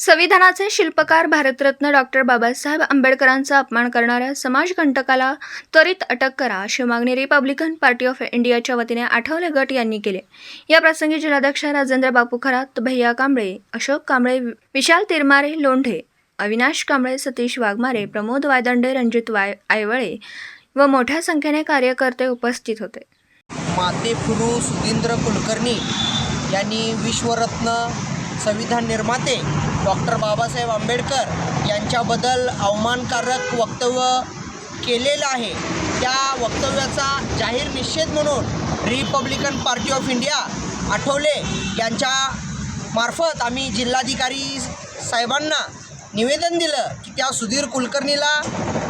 संविधानाचे शिल्पकार भारतरत्न डॉक्टर बाबासाहेब आंबेडकरांचा अपमान करणाऱ्या समाजकंटकाला त्वरित अटक करा अशी मागणी रिपब्लिकन पार्टी ऑफ इंडियाच्या वतीने आठवले गट यांनी केली. या प्रसंगी जिल्हाध्यक्ष राजेंद्र बापू खरात भैया कांबळे अशोक कांबळे विशाल तिरमारे लोंढे अविनाश कांबळे सतीश वाघमारे प्रमोद वायदंडे रणजित वाय आयवळे व मोठ्या संख्येने कार्यकर्ते उपस्थित होते. माते फुरू सुधींद्र कुलकर्णी यांनी विश्वरत्न संविधान निर्माते डॉक्टर बाबासाहेब आंबेडकर यांच्याबद्दल अवमानकारक वक्तव्य केलेलं आहे. त्या वक्तव्याचा जाहीर निषेध म्हणून Republican party of India Athawale. यांच्या मार्फत आम्ही जिल्हाधिकारी साहेबांना निवेदन दिलं की त्या सुधीर कुलकर्णीला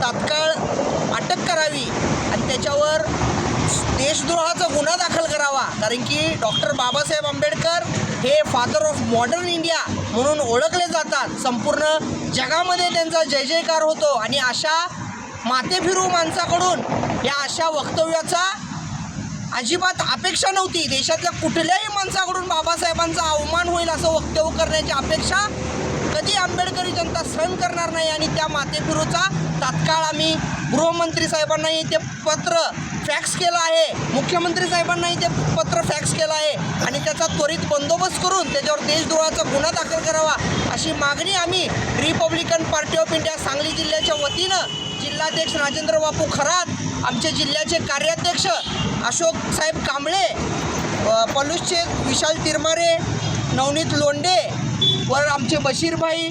तात्काळ अटक करावी आणि त्याच्यावर देशद्रोहाचा गुन्हा दाखल करावा. कारण की डॉक्टर बाबासाहेब आंबेडकर हे फादर ऑफ मॉडर्न इंडिया म्हणून ओळखले जातात. संपूर्ण जगामध्ये त्यांचा जय जयकार होतो आणि अशा मातेफिरू माणसाकडून या अशा वक्तव्याचा अजिबात अपेक्षा नव्हती. देशातल्या कुठल्याही माणसाकडून बाबासाहेबांचा अवमान होईल असं वक्तव्य करण्याची अपेक्षा कधी आंबेडकरी जनता सहन करणार नाही आणि त्या मातेफिरूचा तात्काळ आम्ही गृहमंत्री साहेबांनाही ते पत्र फॅक्स केला आहे. मुख्यमंत्री साहेबांनाही ते पत्र फॅक्स केलं आहे. आणि त्याचा त्वरित बंदोबस्त करून त्याच्यावर देशद्रोहाचा गुन्हा दाखल करावा अशी मागणी आम्ही Republican party of India Sangli जिल्ह्याच्या वतीनं जिल्हाध्यक्ष राजेंद्र बापू खरात आमचे जिल्ह्याचे कार्याध्यक्ष अशोक साहेब कांबळे पलुसचे विशाल तिरमारे नवनीत लोंडे वर आमचे बशीरभाई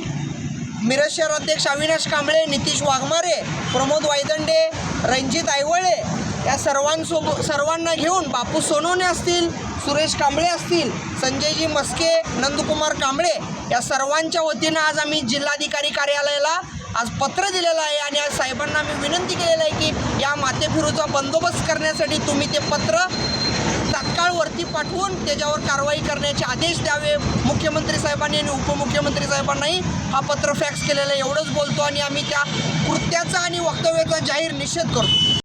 मिरज शहर अध्यक्ष अविनाश कांबळे नितीश वाघमारे प्रमोद वायदंडे रणजित आयवळे या सर्वांसोबत सर्वांना घेऊन बापू सोनवणे असतील सुरेश कांबळे असतील संजयजी मस्के नंदकुमार कांबळे या सर्वांच्या वतीनं आज आम्ही जिल्हाधिकारी कार्यालयाला आज पत्र दिलेलं आहे आणि आज साहेबांना आम्ही विनंती केलेलं आहे की या मातेफिरूचा बंदोबस्त करण्यासाठी तुम्ही ते पत्र तात्काळ वरती पाठवून त्याच्यावर कारवाई करण्याचे आदेश द्यावे. मुख्यमंत्री साहेबांनी आणि उपमुख्यमंत्री साहेबांनाही हा पत्र फॅक्स केलेलं आहे. एवढंच बोलतो आणि आम्ही त्या कृत्याचा आणि वक्तव्याचा जाहीर निषेध करतो.